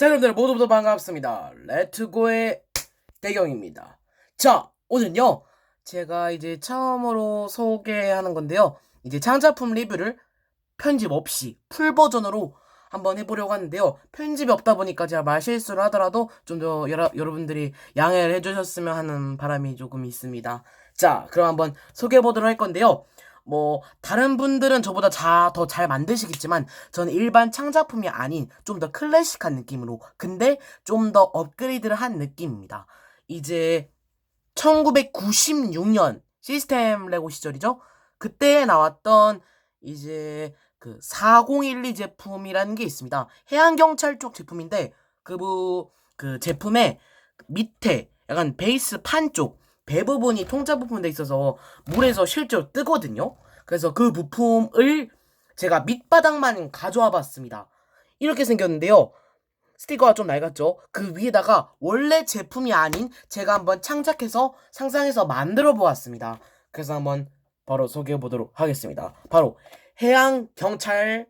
자, 여러분들 모두 모두 반갑습니다. 레트고의 대경입니다. 자, 오늘은요, 제가 이제 처음으로 소개하는 건데요. 이제 창작품 리뷰를 편집 없이 풀 버전으로 한번 해보려고 하는데요. 편집이 없다 보니까 제가 말실수를 하더라도 좀 더 여러분들이 양해를 해주셨으면 하는 바람이 조금 있습니다. 자, 그럼 한번 소개해보도록 할 건데요. 뭐 다른 분들은 저보다 더 잘 만드시겠지만 저는 일반 창작품이 아닌 좀 더 클래식한 느낌으로 근데 좀 더 업그레이드를 한 느낌입니다. 이제 1996년 시스템 레고 시절이죠. 그때 나왔던 이제 그 4012 제품이라는 게 있습니다. 해양경찰 쪽 제품인데 그부 그 제품의 밑에 약간 베이스 판 쪽 배 부분이 통짜 부분 돼 있어서 물에서 실제로 뜨거든요. 그래서 그 부품을 제가 밑바닥만 가져와 봤습니다. 이렇게 생겼는데요. 스티커가 좀 낡았죠? 그 위에다가 원래 제품이 아닌 제가 한번 창작해서 상상해서 만들어 보았습니다. 그래서 한번 바로 소개해 보도록 하겠습니다. 바로 해양 경찰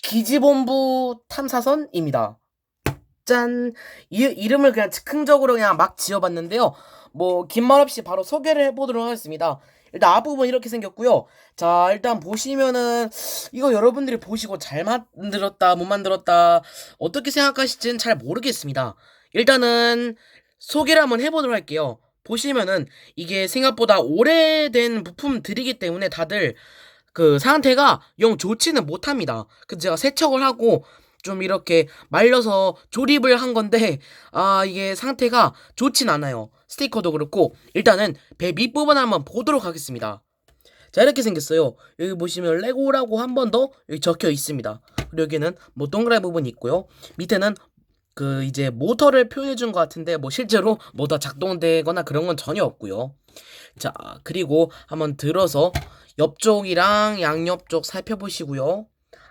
기지본부 탐사선입니다. 짠! 이, 이름을 그냥 즉흥적으로 그냥 막 지어봤는데요. 뭐, 긴 말 없이 바로 소개를 해보도록 하겠습니다. 일단 앞부분 이렇게 생겼고요. 자, 일단 보시면은, 이거 여러분들이 보시고 잘 만들었다, 못 만들었다, 어떻게 생각하실지는 잘 모르겠습니다. 일단은, 소개를 한번 해보도록 할게요. 보시면은, 이게 생각보다 오래된 부품들이기 때문에 다들, 그 상태가 영 좋지는 못합니다. 그 제가 세척을 하고 좀 이렇게 말려서 조립을 한 건데 아 이게 상태가 좋진 않아요. 스티커도 그렇고 일단은 배 밑부분 한번 보도록 하겠습니다. 자 이렇게 생겼어요. 여기 보시면 레고라고 한 번 더 여기 적혀 있습니다. 그리고 여기는 뭐 동그란 부분이 있고요. 밑에는 그 이제 모터를 표현해 준 것 같은데 뭐 실제로 모터 작동되거나 그런 건 전혀 없고요. 자 그리고 한번 들어서 옆쪽이랑 양옆쪽 살펴보시고요.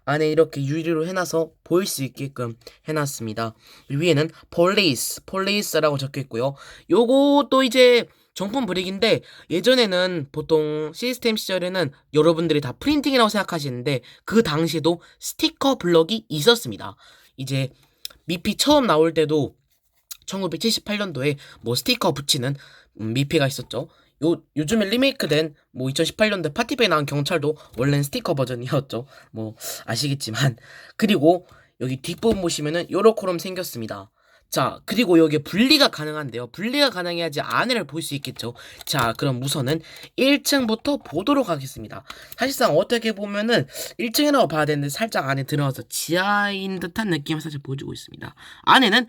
안에 이렇게 유리로 해놔서 보일 수 있게끔 해놨습니다. 위에는 폴리스, 폴리스라고 적혀 있고요. 요것도 이제 정품 브릭인데 예전에는 보통 시스템 시절에는 여러분들이 다 프린팅이라고 생각하시는데 그 당시에도 스티커 블럭이 있었습니다. 이제 미피 처음 나올 때도 1978년도에 뭐 스티커 붙이는 음, 미피가 있었죠. 요, 요즘에 리메이크된 뭐 2018년도 파티페이 나온 경찰도 원래는 스티커 버전이었죠. 뭐 아시겠지만 그리고 여기 뒷부분 보시면은 요렇게럼 생겼습니다. 자, 그리고 여기에 분리가 가능한데요. 분리가 가능해야지 안을 볼 수 있겠죠. 자, 그럼 우선은 1층부터 보도록 하겠습니다. 사실상 어떻게 보면은 1층이라고 봐야 되는데 살짝 안에 들어가서 지하인 듯한 느낌을 살짝 보여주고 있습니다. 안에는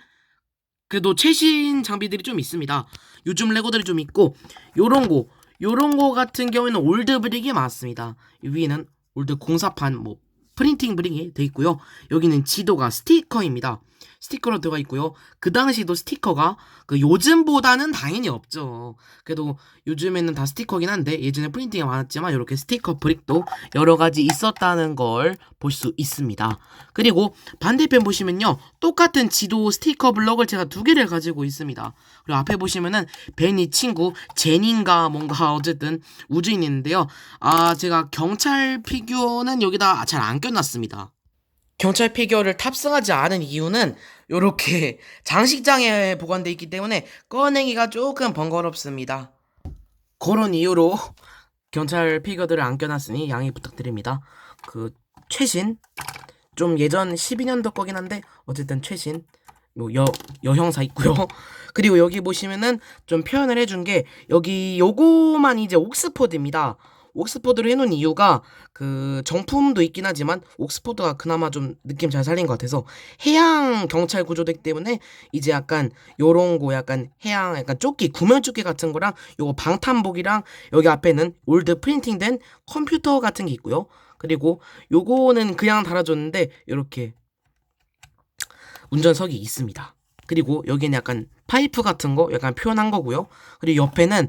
그래도 최신 장비들이 좀 있습니다. 요즘 레고들이 좀 있고 요런 거 요런 거 같은 경우에는 올드 브릭이 많습니다. 위에는 올드 공사판 뭐 프린팅 브릭이 돼 있고요. 여기는 지도가 스티커입니다. 스티커로 들어가 있고요. 그 당시도 스티커가 그 요즘보다는 당연히 없죠. 그래도 요즘에는 다 스티커긴 한데 예전에 프린팅이 많았지만 이렇게 스티커 브릭도 여러 가지 있었다는 걸 볼 수 있습니다. 그리고 반대편 보시면요. 똑같은 지도 스티커 블럭을 제가 두 개를 가지고 있습니다. 그리고 앞에 보시면은 베니 친구 제닌가 뭔가 어쨌든 우주인이 있는데요. 아 제가 경찰 피규어는 여기다 잘 안 껴놨습니다. 경찰 피규어를 탑승하지 않은 이유는 이렇게 장식장에 보관되어 있기 때문에 꺼내기가 조금 번거롭습니다. 그런 이유로 경찰 피규어들을 안 껴놨으니 양해 부탁드립니다. 그 최신 좀 예전 12년도 거긴 한데 어쨌든 최신 뭐 여, 여형사 있고요. 그리고 여기 보시면은 좀 표현을 해준 게 여기 요거만 이제 옥스포드입니다. 옥스퍼드로 해놓은 이유가 그 정품도 있긴 하지만 옥스퍼드가 그나마 좀 느낌 잘 살린 것 같아서 해양 경찰 구조되기 때문에 이제 약간 요런 거 약간 해양 약간 조끼 구면 조끼 같은 거랑 요거 방탄복이랑 여기 앞에는 올드 프린팅된 컴퓨터 같은 게 있고요. 그리고 요거는 그냥 달아줬는데 이렇게 운전석이 있습니다. 그리고 여기는 약간 파이프 같은 거 약간 표현한 거고요. 그리고 옆에는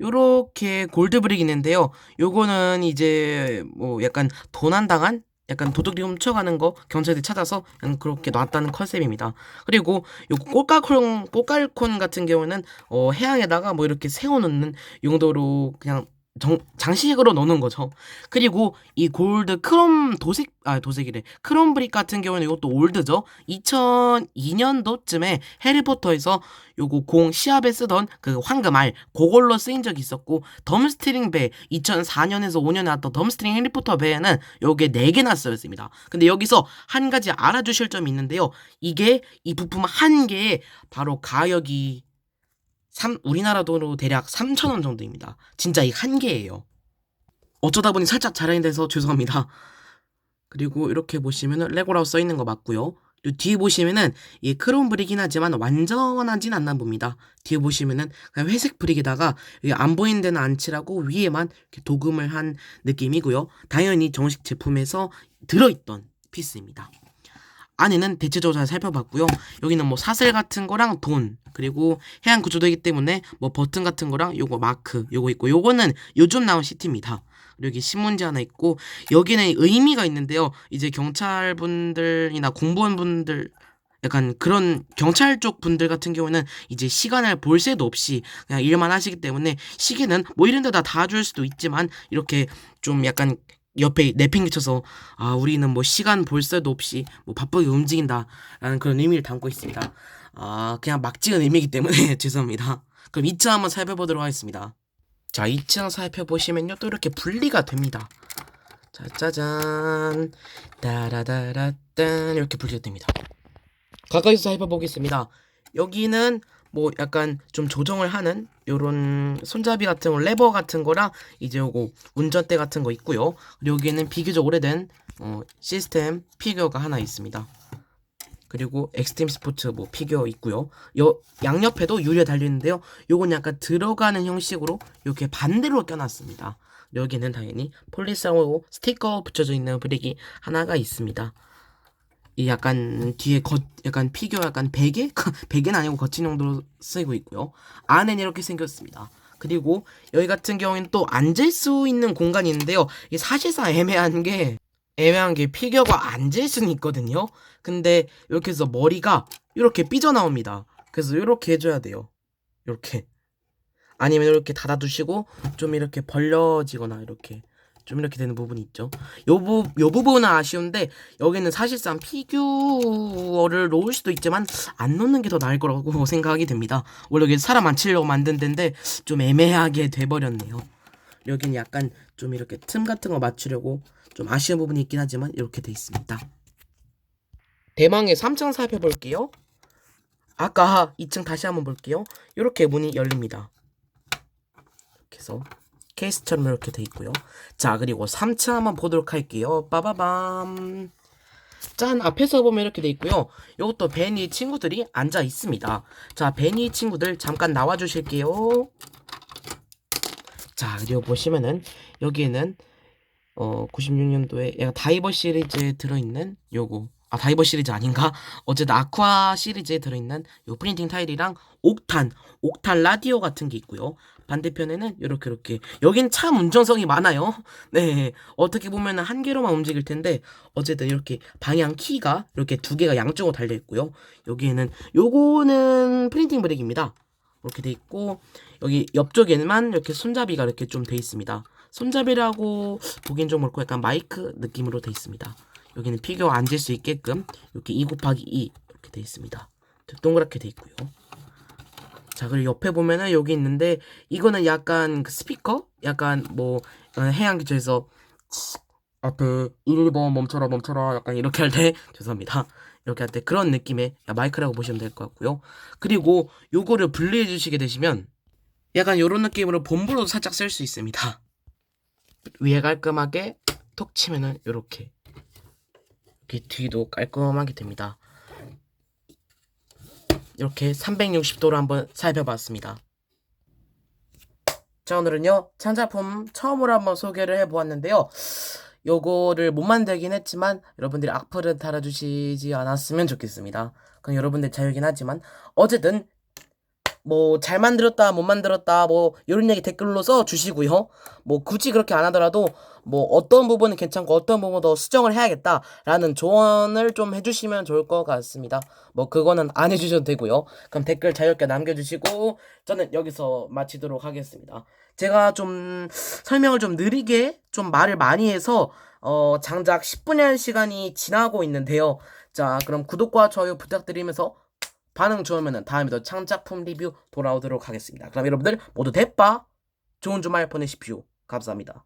요렇게 골드브릭 있는데요. 요거는 이제 뭐 약간 도난 당한 약간 도둑이 훔쳐가는 거 경찰들이 찾아서 그렇게 놨다는 컨셉입니다. 그리고 요 꽃갈콘 꽃갈콘 같은 경우는 어 해양에다가 뭐 이렇게 세워놓는 용도로 그냥 정, 장식으로 넣는 거죠. 그리고 이 골드 크롬 도색 아 도색이래 크롬 브릭 같은 경우는 이것도 올드죠. 2002년도쯤에 해리포터에서 요거 공 시합에 쓰던 그 황금 알 그걸로 쓰인 적이 있었고 덤스트링 배 2004년에서 5년에 나왔던 덤스트링 해리포터 배에는 요게 4개나 쓰였습니다. 근데 여기서 한 가지 알아주실 점이 있는데요. 이게 이 부품 한 개에 바로 가격이 3, 우리나라 돈으로 대략 3,000원 정도입니다. 진짜 이 한 개예요. 어쩌다 보니 살짝 자랑이 돼서 죄송합니다. 그리고 이렇게 보시면은 레고라고 써 있는 거 맞고요. 요 뒤에 보시면은 이 크롬 브릭이긴 하지만 완전하진 않나 봅니다. 뒤에 보시면은 그냥 회색 브릭에다가 안 보이는 데는 안 칠하고 위에만 이렇게 도금을 한 느낌이고요. 당연히 정식 제품에서 들어있던 피스입니다. 안에는 대체적으로 잘 살펴봤고요. 여기는 뭐 사슬 같은 거랑 돈 그리고 해양 구조되기 때문에 뭐 버튼 같은 거랑 요거 마크 요거 있고 요거는 요즘 나온 시트입니다. 그리고 여기 신문지 하나 있고 여기는 의미가 있는데요. 이제 경찰 분들이나 공무원 분들 약간 그런 경찰 쪽 분들 같은 경우는 이제 시간을 볼 새도 없이 그냥 일만 하시기 때문에 시계는 뭐 이런 데다 다 줄 수도 있지만 이렇게 좀 약간 옆에 내팽개쳐서 아 우리는 뭐 시간 볼 새도 없이 뭐 바쁘게 움직인다라는 그런 의미를 담고 있습니다. 아 그냥 막 찍은 의미이기 때문에 죄송합니다. 그럼 2층 한번 살펴보도록 하겠습니다. 자 2층 살펴보시면요 또 이렇게 분리가 됩니다. 자 짜잔 따라다라딴 이렇게 분리가 됩니다. 가까이서 살펴보겠습니다. 여기는 뭐 약간 좀 조정을 하는 요런 손잡이 같은 거 레버 같은 거랑 이제 요거 운전대 같은 거 있고요. 그리고 여기에는 비교적 오래된 어, 시스템 피규어가 하나 있습니다. 그리고 엑스트림 스포츠 뭐 피규어 있고요. 요 양옆에도 유리에 달려 있는데요. 요건 약간 들어가는 형식으로 이렇게 반대로 껴놨습니다. 여기는 당연히 폴리스하고 스티커 붙여져 있는 브릭이 하나가 있습니다. 이 약간 뒤에 겉 약간 피규어 약간 베개 베개는 아니고 거친 용도로 쓰이고 있고요. 안에는 이렇게 생겼습니다. 그리고 여기 같은 경우에는 또 앉을 수 있는 공간이 있는데요. 이게 사실상 애매한 게 애매한 게 피규어가 앉을 수는 있거든요. 근데 이렇게 해서 머리가 이렇게 삐져 나옵니다. 그래서 이렇게 해줘야 돼요. 이렇게 아니면 이렇게 닫아두시고 좀 이렇게 벌려지거나 이렇게 좀 이렇게 되는 부분이 있죠. 요, 부, 요 부분은 아쉬운데 여기는 사실상 피규어를 놓을 수도 있지만 안 놓는 게 더 나을 거라고 생각이 됩니다. 원래 여기 사람 안 치려고 만든 데인데 좀 애매하게 돼버렸네요. 여기는 약간 좀 이렇게 틈 같은 거 맞추려고 좀 아쉬운 부분이 있긴 하지만 이렇게 돼 있습니다. 대망의 3층 살펴볼게요. 아까 2층 다시 한번 볼게요. 이렇게 문이 열립니다. 이렇게 해서 케이스처럼 이렇게 돼 있고요. 자, 그리고 3층 한번 보도록 할게요. 빠바밤. 짠, 앞에서 보면 이렇게 돼 있고요. 이것도 베니 친구들이 앉아 있습니다. 자, 베니 친구들 잠깐 나와 주실게요. 자, 그리고 보시면은 여기에는 어 96년도에 약간 다이버 시리즈에 들어있는 요거 아 다이버 시리즈 아닌가? 어쨌든 아쿠아 시리즈에 들어있는 요 프린팅 타일이랑 옥탄 옥탄 라디오 같은 게 있고요. 반대편에는 이렇게 이렇게 여긴 참 운전성이 많아요. 네 어떻게 보면 한 개로만 움직일 텐데 어쨌든 이렇게 방향 키가 이렇게 두 개가 양쪽으로 달려 있고요. 여기에는 요거는 프린팅 브렉입니다. 이렇게 돼 있고 여기 옆쪽에만 이렇게 손잡이가 이렇게 좀 돼 있습니다. 손잡이라고 보기엔 좀 그렇고 약간 마이크 느낌으로 돼 있습니다. 여기는 피규어 앉을 수 있게끔 이렇게 2 곱하기 2 이렇게 돼 있습니다. 동그랗게 돼 있고요. 자 그리고 옆에 보면은 여기 있는데 이거는 약간 그 스피커? 약간 뭐 해양 기초에서 앞에 1번 멈춰라 멈춰라 약간 이렇게 할 때 죄송합니다. 이렇게 할 때 그런 느낌의 마이크라고 보시면 될 것 같고요. 그리고 요거를 분리해 주시게 되시면 약간 요런 느낌으로 본부로도 살짝 쓸 수 있습니다. 위에 깔끔하게 톡 치면은 요렇게 이렇게 뒤도 깔끔하게 됩니다. 이렇게 360도로 한번 살펴봤습니다. 자 오늘은요 창작품 처음으로 한번 소개를 해보았는데요. 요거를 못 만들긴 했지만 여러분들이 악플을 달아주시지 않았으면 좋겠습니다. 그건 여러분들 자유긴 하지만 어쨌든 뭐 잘 만들었다 못 만들었다 뭐 이런 얘기 댓글로 써 주시고요. 뭐 굳이 그렇게 안 하더라도 뭐 어떤 부분은 괜찮고 어떤 부분 더 수정을 해야겠다라는 조언을 좀 해주시면 좋을 것 같습니다. 뭐 그거는 안 해주셔도 되고요. 그럼 댓글 자유롭게 남겨주시고 저는 여기서 마치도록 하겠습니다. 제가 좀 설명을 좀 느리게 좀 말을 많이 해서 어 장작 10분의 시간이 지나고 있는데요. 자 그럼 구독과 좋아요 부탁드리면서 반응 좋으면 다음에도 창작품 리뷰 돌아오도록 하겠습니다. 그럼 여러분들 모두 대빠 좋은 주말 보내십시오. 감사합니다.